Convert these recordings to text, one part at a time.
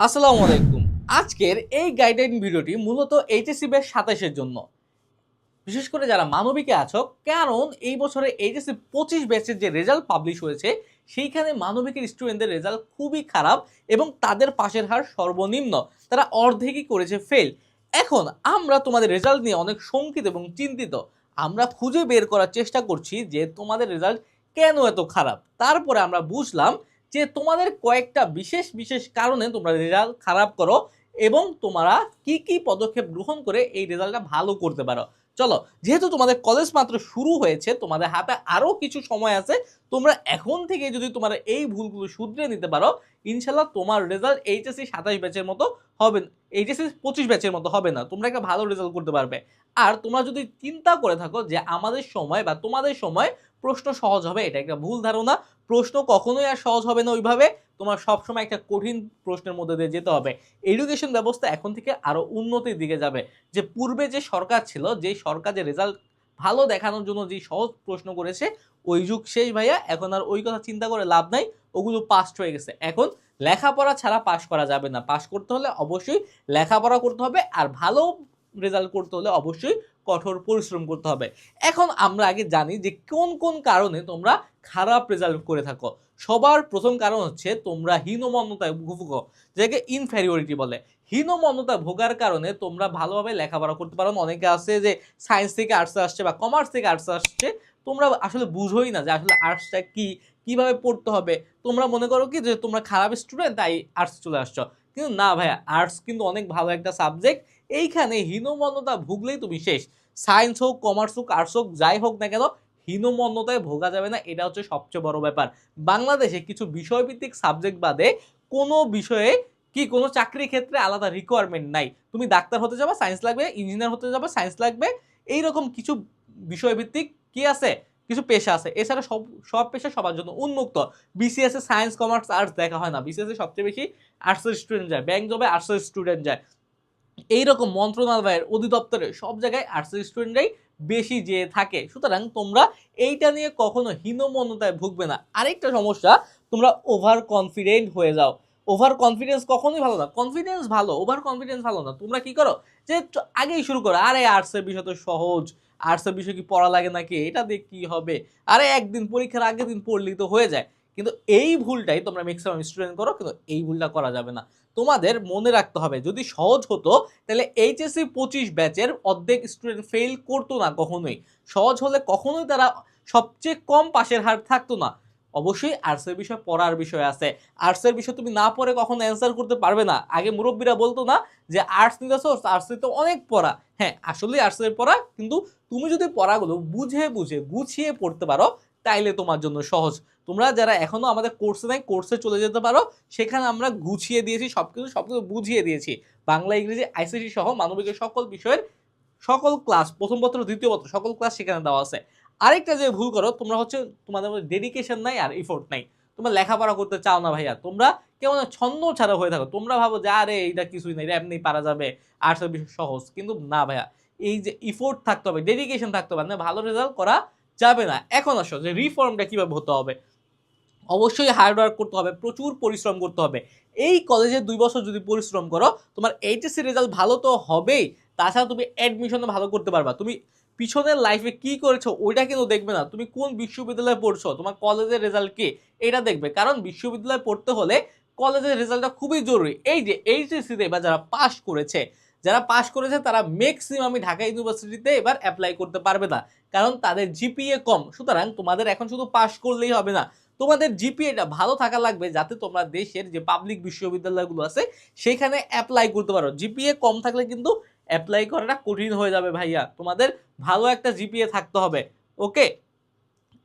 আসসালামু আলাইকুম। আজকের এই গাইডলাইন ভিডিওটি মূলত এইচএসসি ব্যাচ সাতাশের জন্য। বিশেষ করে যারা মানবিকে আছো, কারণ এই বছরে এইচএসসি পঁচিশ ব্যাচের যে রেজাল্ট পাবলিশ হয়েছে, সেইখানে মানবিকের স্টুডেন্টদের রেজাল্ট খুবই খারাপ এবং তাদের পাশের হার সর্বনিম্ন। তারা অর্ধেকই করেছে ফেল এখন আমরা তোমাদের রেজাল্ট নিয়ে অনেক শঙ্কিত এবং চিন্তিত। আমরা খুঁজে বের করার চেষ্টা করছি যে তোমাদের রেজাল্ট কেন এত খারাপ। তারপরে আমরা বুঝলাম যে তোমাদের কয়েকটা বিশেষ বিশেষ কারণে তোমরা রেজাল্ট খারাপ করো এবং তোমরা কি কি পদক্ষেপ গ্রহণ করে এই রেজাল্টটা ভালো করতে পারো। চলো, যেহেতু তোমাদের কলেজ মাত্র শুরু হয়েছে, তোমাদের হাতে আরও কিছু সময় আছে, তোমরা এখন থেকে যদি তোমার এই ভুলগুলো শুধরে নিতে পারো ইনশাল্লাহ তোমার রেজাল্ট এইচএসসি সাতাশ ব্যাচের মতো হবে, এইচএসসি পঁচিশ ব্যাচের মতো হবে না, তোমরা একটা ভালো রেজাল্ট করতে পারবে। আর তোমরা যদি চিন্তা করে থাকো যে আমাদের সময় বা তোমাদের সময় প্রশ্ন সহজ হবে, এটা একটা ভুল ধারণা। প্রশ্ন কখনোই আর সহজ হবে না ওইভাবে। তোমার সবসময় একটা কঠিন প্রশ্নের মধ্যে দিয়ে যেতে হবে। এডুকেশন ব্যবস্থা এখন থেকে আরও উন্নতির দিকে যাবে। যে পূর্বে যে সরকার ছিল, যে সরকার যে রেজাল্ট ভালো দেখানোর জন্য যে সহজ প্রশ্ন করেছে, ওই যুগ শেষ ভাইয়া, এখন আর ওই কথা চিন্তা করে লাভ নাই। ওগুলো পাস্ট হয়ে গেছে। এখন লেখাপড়া ছাড়া পাশ করা যাবে না। পাশ করতে হলে অবশ্যই লেখাপড়া করতে হবে আর ভালো রেজাল্ট করতে হলে অবশ্যই কঠোর পরিশ্রম করতে হবে। এখন আমরা আগে জানি যে কোন কোন কারণে তোমরা খারাপ রেজাল্ট করে থাকো। সবার প্রথম কারণ হচ্ছে তোমরা হীনমন্যতায় ভুগো, যাকে ইনফেরিয়রিটি বলে। হীনমন্যতা ভোগার কারণে তোমরা ভালোভাবে লেখাপড়া করতে পারো অনেকে আছে যে সায়েন্স থেকে আর্টসে আসছে বা কমার্স থেকে আর্টসে আসছে, তোমরা আসলে বুঝোই না যে আসলে আর্টসটা কি, কীভাবে পড়তে হবে। তোমরা মনে করো কি যে তোমরা খারাপ স্টুডেন্ট তাই আর্টস চলে আসছো। কিন্তু না ভাইয়া আর্টস কিন্তু অনেক ভালো একটা সাবজেক্ট এইখানে হীনমন্যতা ভুগলেই তুমি শেষ। সায়েন্স হোক কমার্স হোক আর্টস হোক, যাই হোক না কেন, হীনমন্যতায় ভোগা যাবে না, এটা হচ্ছে সবচেয়ে বড় ব্যাপার। বাংলাদেশে কিছু বিষয়ভিত্তিক সাবজেক্ট বাদে কোনো বিষয়ে কি, কোনো চাকরির ক্ষেত্রে আলাদা রিকোয়ারমেন্ট নাই। তুমি ডাক্তার হতে যাবে সায়েন্স লাগবে ইঞ্জিনিয়ার হতে যাবে সায়েন্স লাগবে, এইরকম কিছু বিষয়ভিত্তিক কি আছে? কিছু পেশা আছে। এছাড়া সব সব পেশা সবার জন্য উন্মুক্ত। বিসিএস সায়েন্স কমার্স আর্টস দেখা হয় না। বিসিএস এ সবচেয়ে বেশি আর্টসের স্টুডেন্ট যায়। ব্যাংক জবে আর্টসের স্টুডেন্ট যায়। এইরকম মন্ত্রণালয়ের অধিদপ্তরে সব জায়গায় আর্টসের স্টুডেন্টরাই বেশি যেয়ে থাকে। সুতরাং তোমরা এইটা নিয়ে কখনো হীনমন্যতায় ভুগবে না। আরেকটা সমস্যা, তোমরা ওভার কনফিডেন্ট হয়ে যাও। ওভার কনফিডেন্স কখনোই ভালো না। কনফিডেন্স ভালো ওভার কনফিডেন্স ভালো না। তোমরা কি করো? যে আগেই শুরু করো। আরে আর্টসের বিষয় তো সহজ। আর্টসের বিষয় কি পড়া লাগে নাকি? এটা দিয়ে কী হবে? আরে একদিন পরীক্ষার আগের দিন পড়লেই তো হয়ে যায়। কিন্তু এই ভুলটাই তোমরা ম্যাক্সিমাম স্টুডেন্ট করো, কিন্তু এই ভুলটা করা যাবে না। তোমাদের মনে রাখতে হবে, যদি সহজ হতো, তাহলে এইচএসসি পঁচিশ ব্যাচের অর্ধেক স্টুডেন্ট ফেল করতো না কখনোই। সহজ হলে কখনোই তারা সবচেয়ে কম পাশের হার থাকতো না। অবশ্যই আর্টসের বিষয় পড়ার বিষয় আছে। আর্টসের বিষয় তুমি না পড়ে কখনো অ্যান্সার করতে পারবে না। আগে মুরব্বীরা বলতো না যে আর্টস নিতে নিতেছো আর্টসে তো অনেক পড়া। হ্যাঁ আসলে আর্টসের পড়া, কিন্তু তুমি যদি পড়াগুলো বুঝে বুঝে গুছিয়ে পড়তে পারো, তাইলে তোমার জন্য সহজ। তোমরা যারা এখনও আমাদের কোর্সে নাই কোর্সে চলে যেতে পারো। সেখানে আমরা গুছিয়ে দিয়েছি, সব কিছু সব কিছু বুঝিয়ে দিয়েছি। বাংলা, ইংরেজি আইসিটি সহ মানবিকের সকল বিষয়ের সকল ক্লাস প্রথম পত্র, দ্বিতীয় পত্র, সকল ক্লাস সেখানে দেওয়া আছে। আরেকটা যে ভুল করো, তোমরা হচ্ছে তোমাদের মধ্যে ডেডিকেশন নাই আর এফোর্ট নাই। তোমরা লেখাপড়া করতে চাও না ভাইয়া, তোমরা কেমন ছন্দ ছাড়া হয়ে থাকো। তোমরা ভাবো যে, আরে, এইটা কিছুই নেই এমনি পারা যাবে আর্টসের বিষয় সহজ। কিন্তু না ভাইয়া, এই যে ইফোর্ট থাকতে হবে ডেডিকেশন থাকতে হবে, না ভালো রেজাল্ট করা যাবে না। এখন আসো, যে রিফর্মটা কীভাবে হতে হবে? অবশ্যই হার্ডওয়ার্ক করতে হবে, প্রচুর পরিশ্রম করতে হবে। এই কলেজে দুই বছর যদি পরিশ্রম করো, তোমার এইচএসসি রেজাল্ট ভালো তো হবেই, তাছাড়া তুমি অ্যাডমিশনও ভালো করতে পারবা। তুমি পিছনের লাইফে কি করেছ, ওইটা কিন্তু দেখবে না। তুমি কোন বিশ্ববিদ্যালয়ে পড়ছো, তোমার কলেজের রেজাল্ট কি, এটা দেখবে। কারণ বিশ্ববিদ্যালয়ে পড়তে হলে কলেজের রেজাল্টটা খুবই জরুরি। এই যে এইচএসসিতে বা যারা পাশ করেছে, যারা পাশ করেছে, তারা ম্যাক্সিমামই ঢাকা ইউনিভার্সিটিতে এবার অ্যাপ্লাই করতে পারবে না। কারণ তাদের জিপিএ কম। সুতরাং তোমাদের এখন শুধু পাশ করলেই হবে না। তোমাদের জিপিএটা ভালো থাকা লাগবে যাতে তোমরা দেশের যে পাবলিক বিশ্ববিদ্যালয়গুলো আছে, সেখানে অ্যাপ্লাই করতে পারো। জিপিএ কম থাকলে কিন্তু অ্যাপ্লাই করাটা কঠিন হয়ে যাবে ভাইয়া। তোমাদের ভালো একটা জিপিএ থাকতে হবে ওকে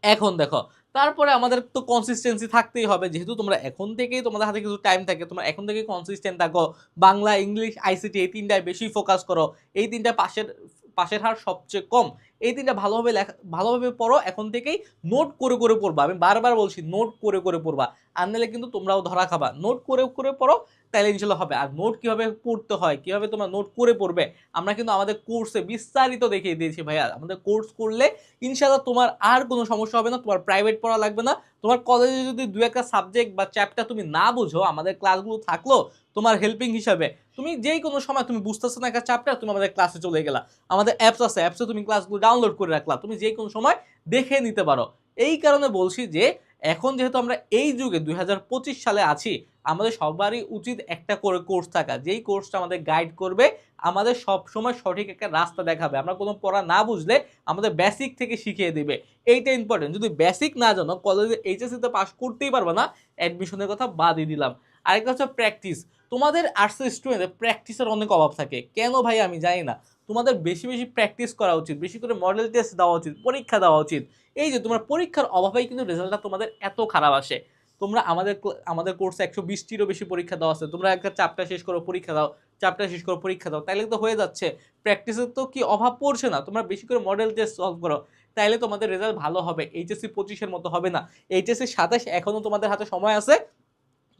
এখন দেখো, তারপরে আমাদের তো কনসিস্টেন্সি থাকতেই হবে, যেহেতু তোমরা এখন থেকেই তোমাদের হাতে কিছু টাইম থাকে, তোমরা এখন থেকেই কনসিস্টেন্ট থাকো। বাংলা, ইংলিশ আইসিটি এই তিনটায় বেশি ফোকাস করো। এই তিনটা পাশের পাশের হার সবচেয়ে কম। এই তিনটা ভালোভাবে লেখা, ভালোভাবে পড়ো, এখন থেকেই নোট করে করে পড়বা। আমি বারবার বলছি নোট করে করে পড়বা। আর নাহলে কিন্তু তোমরাও ধরা খাবা। নোট করে করে পড়ো তাহলে ইনশাল্লাহ হবে। আর নোট কীভাবে পড়তে হয়, কীভাবে তোমরা নোট করে পড়বে, আমরা কিন্তু আমাদের কোর্সে বিস্তারিত দেখিয়ে দিয়েছি, ভাইয়া। আমাদের কোর্স করলে ইনশাল্লাহ তোমার আর কোনো সমস্যা হবে না, তোমার প্রাইভেট পড়া লাগবে না। তোমার কলেজে যদি দু একটা সাবজেক্ট বা চ্যাপ্টার তুমি না বুঝো, আমাদের ক্লাসগুলো থাকল তোমার হেল্পিং হিসাবে, তুমি যেই কোনো সময় তুমি বুঝতেছো না একটা চ্যাপ্টার তুমি আমাদের ক্লাসে চলে গেলা। আমাদের অ্যাপস আছে অ্যাপসে তুমি ক্লাসগুলো ডাউনলোড করে রাখলা, তুমি যে কোনো সময় দেখে নিতে পারো। এই কারণে বলছি যে, এখন যেহেতু আমরা এই যুগে দুই হাজার পঁচিশ সালে আছি, আমাদের সবারই উচিত একটা করে কোর্স থাকা। যেই কোর্সটা আমাদের গাইড করবে, আমাদের সব সময় সঠিক একটা রাস্তা দেখাবে। আমরা কোনো পড়া না বুঝলে আমাদের বেসিক থেকে শিখিয়ে দেবে। এইটা ইম্পর্টেন্ট যদি বেসিক না জানো কলেজে এইচএসসিতে পাস করতেই পারবে না অ্যাডমিশনের কথা বাদই দিলাম। আরেকটা হচ্ছে প্র্যাকটিস তোমাদের আর্টসের স্টুডেন্টের প্র্যাকটিসের অনেক অভাব থাকে। কেন ভাই আমি জানি না। তোমাদের বেশি বেশি প্র্যাকটিস করা উচিত, বেশি করে মডেল টেস্ট দেওয়া উচিত, পরীক্ষা দেওয়া উচিত। এই যে তোমার পরীক্ষার অভাবেই কিন্তু রেজাল্টটা তোমাদের এত খারাপ আসে। তোমরা আমাদের আমাদের কোর্সে একশো বিশটিরও বেশি পরীক্ষা দেওয়া আছে। তোমরা একটা চাপটা শেষ করো, পরীক্ষা দাও চাপটা শেষ করো, পরীক্ষা দাও। তাইলে তো হয়ে যাচ্ছে। প্র্যাকটিসের তো কি অভাব পড়ছে না? তোমরা বেশি করে মডেল টেস্ট সলভ করো। তাইলে তোমাদের রেজাল্ট ভালো হবে। এইচএসসি পঁচিশের মতো হবে না। এইচএসসি সাতাশ এখনও তোমাদের হাতে সময় আছে।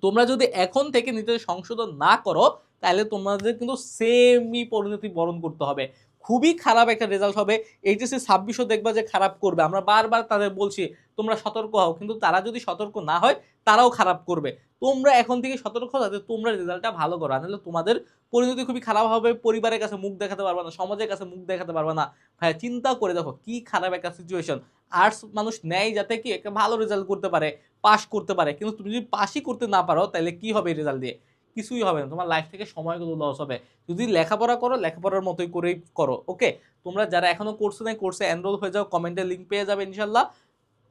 তোমরা যদি এখন থেকে নিজেদের সংশোধন না করো, তাহলে তোমাদের কিন্তু সেমই পরিণতি বরণ করতে হবে। খুবই খারাপ একটা রেজাল্ট হবে। এইচএসসি ছাব্বিশও দেখবা যে খারাপ করবে। আমরা বারবার তাদের বলছি, তোমরা সতর্ক হও। কিন্তু তারা যদি সতর্ক না হয়, তারাও খারাপ করবে। তোমরা এখন থেকে সতর্ক যাতে তোমরা রেজাল্টটা ভালো করো। নাহলে তোমাদের পরিণতি খুবই খারাপ হবে। পরিবারের কাছে মুখ দেখাতে পারবে না, সমাজের কাছে মুখ দেখাতে পারবে না। ভাই চিন্তা করে দেখো কি খারাপ একটা সিচুয়েশন আর্টস মানুষ নেয় যাতে কি একটা ভালো রেজাল্ট করতে পারে পাস করতে পারে। কিন্তু তুমি যদি পাসই করতে না পারো, তাহলে কি হবে রেজাল্ট দিয়ে? কিছুই হবে না। তোমার লাইফ থেকে সময়গুলো লস হবে। যদি লেখাপড়া করো, লেখাপড়ার মতোই করেই করো ওকে তোমরা যারা এখনও কোর্সে নেই কোর্সে এনরোল হয়ে যাও কমেন্টে লিঙ্ক পেয়ে যাবে ইনশাল্লাহ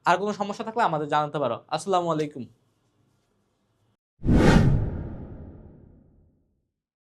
আর কোনো সমস্যা থাকলে আমাদের জানাতে পারো। আসসালামু আলাইকুম।